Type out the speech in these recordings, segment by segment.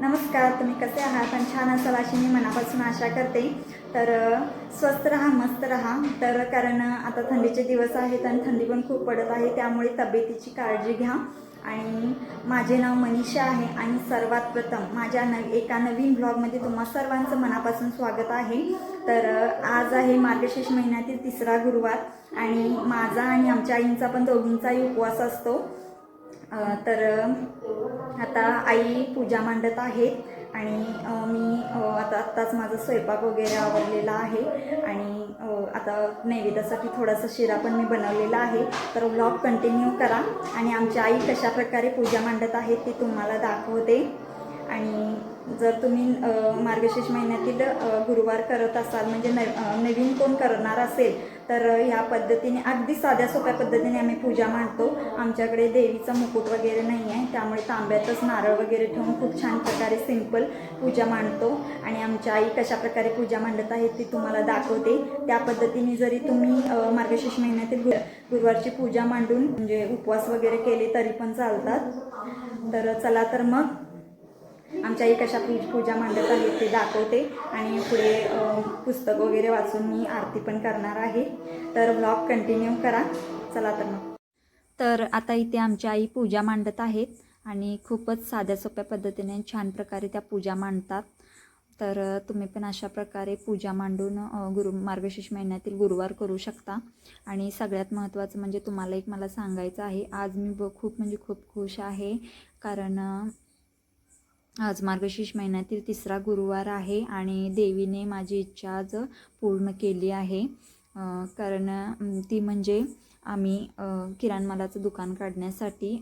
नमस्कार तुम्ही कसे आहात? आणि छान असाल अशी मी मनापासून आशा करते. तर स्वस्त राहा मस्त राहा. तर कारण आता थंडीचे दिवस आहेत आणि थंडी पण खूप पडत आहे त्यामुळे तब्येतीची काळजी घ्या. आणि माझे नाव मनीषा आहे आणि सर्वात प्रथम माझ्या नव एका नवीन ब्लॉगमध्ये तुम्हा सर्वांचं मनापासून स्वागत आहे. तर आज आहे मार्गशीर्ष महिन्यातील तिसरा गुरुवार आणि माझा आणि आमच्या आईंचा पण दोघींचाही उपवास असतो. तर आता आई पूजा मांडत आहेत आणि मी आता आत्ताच माझा स्वयंपाक वगैरे आवडलेला आहे आणि आता नैवेद्यासाठी थोडासा शिरा पण मी बनवलेला आहे. तर व्लॉग कंटिन्यू करा आणि आमची आई कशा प्रकारे पूजा मांडत आहे ती तुम्हाला दाखवते. आणि जर तुम्ही मार्गशीर्ष महिन्यातील गुरुवार करत असाल म्हणजे न नवीन कोण करणार असेल तर ह्या पद्धतीने अगदी साध्या सोप्या पद्धतीने आम्ही पूजा मांडतो. आमच्याकडे देवीचा मुकुट वगैरे नाही आहे त्यामुळे तांब्यातच नारळ वगैरे ठेवून खूप छान प्रकारे सिंपल पूजा मांडतो. आणि आमच्या आई कशा प्रकारे पूजा मांडत आहेत ती तुम्हाला दाखवते. त्या पद्धतीने जरी तुम्ही मार्गशीर्ष महिन्यातील गुर गुरुवारची पूजा मांडून म्हणजे उपवास वगैरे केले तरी पण चालतात. तर चला तर मग आमच्या आई कशा पूज पूजा मांडत आहेत ते दाखवते. आणि पुढे पुस्तक वगैरे वाचून मी आरती पण करणार आहे. तर ब्लॉग कंटिन्यू करा. चला तर मग. तर आता इथे आमच्या आई पूजा मांडत आहेत आणि खूपच साध्या सोप्या पद्धतीने छान प्रकारे त्या पूजा मांडतात. तर तुम्ही पण अशा प्रकारे पूजा मांडून गुरु मार्गशीर्ष महिन्यातील गुरुवार करू शकता. आणि सगळ्यात महत्त्वाचं म्हणजे तुम्हाला एक मला सांगायचं आहे. आज मी ब खूप म्हणजे खूप खुश आहे. कारण आज मार्गशीर्ष महिन्यातील तिसरा गुरुवार आहे आणि देवीने माझी इच्छा आज पूर्ण केली आहे. कारण ती म्हणजे आम्ही किराणमालाचं दुकान काढण्यासाठी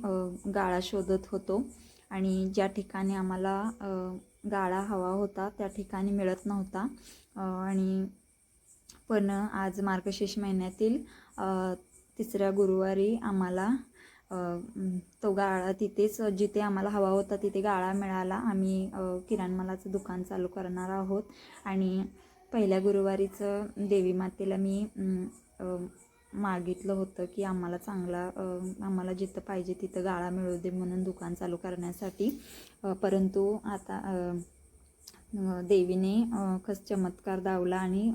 गाळा शोधत होतो आणि ज्या ठिकाणी आम्हाला गाळा हवा होता त्या ठिकाणी मिळत नव्हता. आणि पण आज मार्गशीर्ष महिन्यातील तिसऱ्या गुरुवारी आम्हाला तो गाळा तिथेच जिथे आम्हाला हवा होता तिथे गाळा मिळाला. आम्ही किराणमालाचं दुकान चालू करणार आहोत. आणि पहिल्या गुरुवारीचं देवी मातेला मी मागितलं होतं की आम्हाला चांगला आम्हाला जिथं पाहिजे तिथं गाळा मिळू दे म्हणून दुकान चालू करण्यासाठी. परंतु आता देवीने खस चमत्कार दावला आणि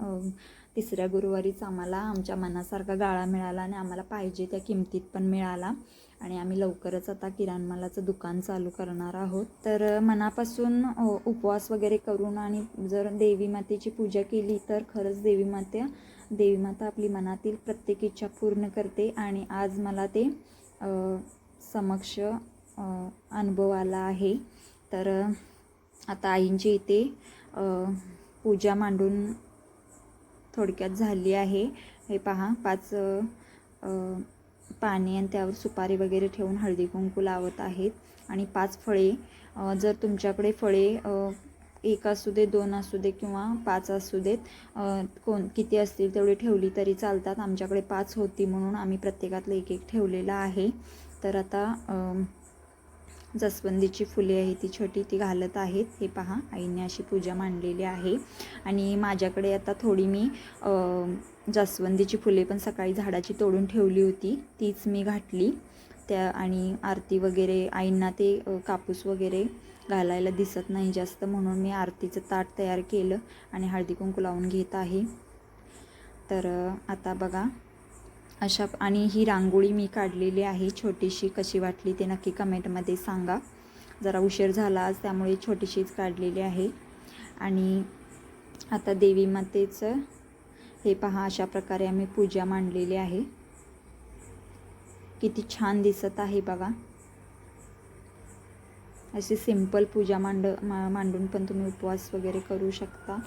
तिसऱ्या गुरुवारीच आम्हाला आमच्या मनासारखा गाळा मिळाला आणि आम्हाला पाहिजे त्या किमतीत पण मिळाला. आणि आम्ही लवकरच आता किराणमालाचं दुकान चालू करणार आहोत. तर मनापासून उपवास वगैरे करून आणि जर देवी मातेची पूजा केली तर खरंच देवी माता देवी माता आपली मनातील प्रत्येक इच्छा पूर्ण करते. आणि आज मला ते समक्ष अनुभव आला आहे. तर आता आईंची इथे पूजा मांडून थोडक्यात झाली आहे. हे पहा पाच पाने पाणी आणि त्यावर सुपारी वगैरे ठेवून हळदी कुंकू लावत आहेत. आणि पाच फळे जर तुमच्याकडे फळे एक असू दे दोन असू दे किंवा पाच असू देत कोण किती असतील तेवढी ठेवली तरी चालतात. आमच्याकडे पाच होती म्हणून आम्ही प्रत्येकातलं एक एक ठेवलेलं आहे. तर आता जास्वंदीची फुले आहे ती छोटी ती घालत आहेत. हे पहा आईने अशी पूजा मांडलेली आहे. आणि माझ्याकडे आता थोडी मी जास्वंदीची फुले पण सकाळी झाडाची तोडून ठेवली होती. तीच मी घातली. त्या आणि आरती वगैरे आईंना ते कापूस वगैरे घालायला दिसत नाही जास्त म्हणून मी आरतीचं ताट तयार केलं आणि हळदी कुंकू लावून घेत आहे. तर आता बघा अशा आणि ही रांगोळी मी काढलेली आहे. छोटीशी कशी वाटली ते नक्की कमेंटमध्ये सांगा. जरा उशीर झाला आज त्यामुळे छोटीशीच काढलेली आहे. आणि आता देवी मातेचं हे पहा अशा प्रकारे आम्ही पूजा मांडलेली आहे. किती छान दिसत आहे बघा. अशी सिंपल पूजा मांड मा मांडून पण तुम्ही उपवास वगैरे करू शकता.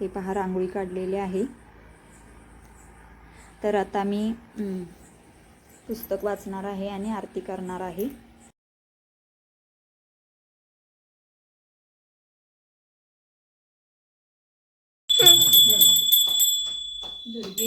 हे पहा रांगोळी काढलेली आहे. तर आता मी पुस्तक वाचणार आहे आणि आरती करणार आहे. दुर्गे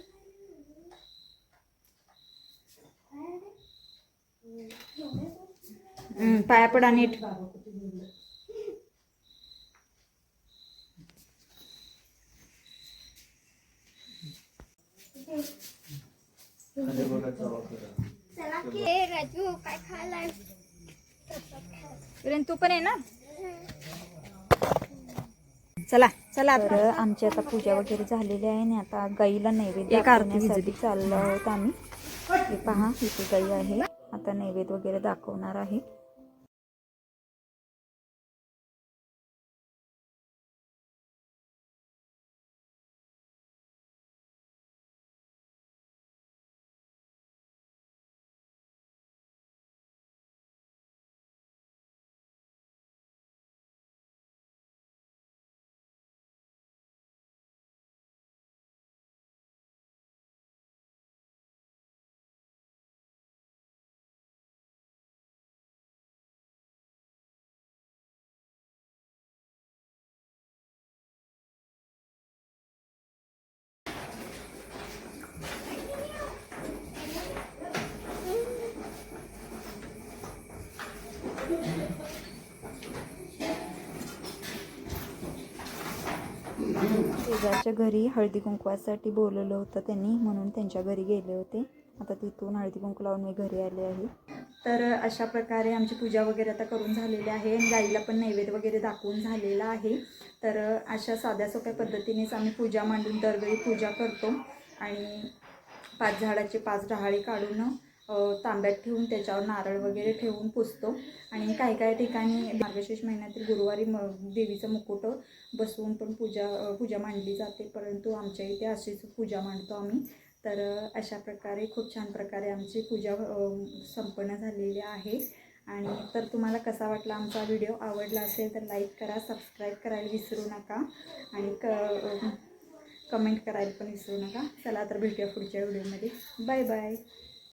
पाया पडा नीट. राजू काय तू पण आहे ना? चला. चला तर आमची आता पूजा वगैरे झालेली आहे आणि आता गाईला नैवेद्य दाखवण्यासाठी चाललो आहोत आम्ही. हे पहा इथे गाई आहे. आता नैवेद्य वगैरे दाखवणार आहे. शेजारच्या घरी हळदी कुंकवासाठी बोलवलं होतं त्यांनी म्हणून त्यांच्या घरी गेले होते. आता तिथून हळदी कुंकू लावून मी घरी आले आहे. तर अशा प्रकारे आमची पूजा वगैरे आता करून झालेली आहे आणि गाईला पण नैवेद्य वगैरे दाखवून झालेला आहे. तर अशा साध्या सोप्या पद्धतीनेच आम्ही पूजा मांडून दरवेळी पूजा करतो आणि पाच झाडाचे पाच डहाळे काढून तांब्यात ठेवून त्याच्यावर नारळ वगैरे ठेवून पुसतो. आणि काही काही ठिकाणी मार्गशीर्ष महिन्यातील गुरुवारी म देवीचं मुकुट बसवून पण पूजा पूजा मांडली जाते. परंतु आमच्या इथे अशीच पूजा मांडतो आम्ही. तर अशा प्रकारे खूप छान प्रकारे आमची पूजा संपन्न झालेली आहे. आणि तर तुम्हाला कसा वाटला आमचा व्हिडिओ? आवडला असेल तर लाईक करा सबस्क्राईब करायला विसरू नका. आणि क कमेंट करायला पण विसरू नका. चला तर भेटूया पुढच्या व्हिडिओमध्ये. Bye bye.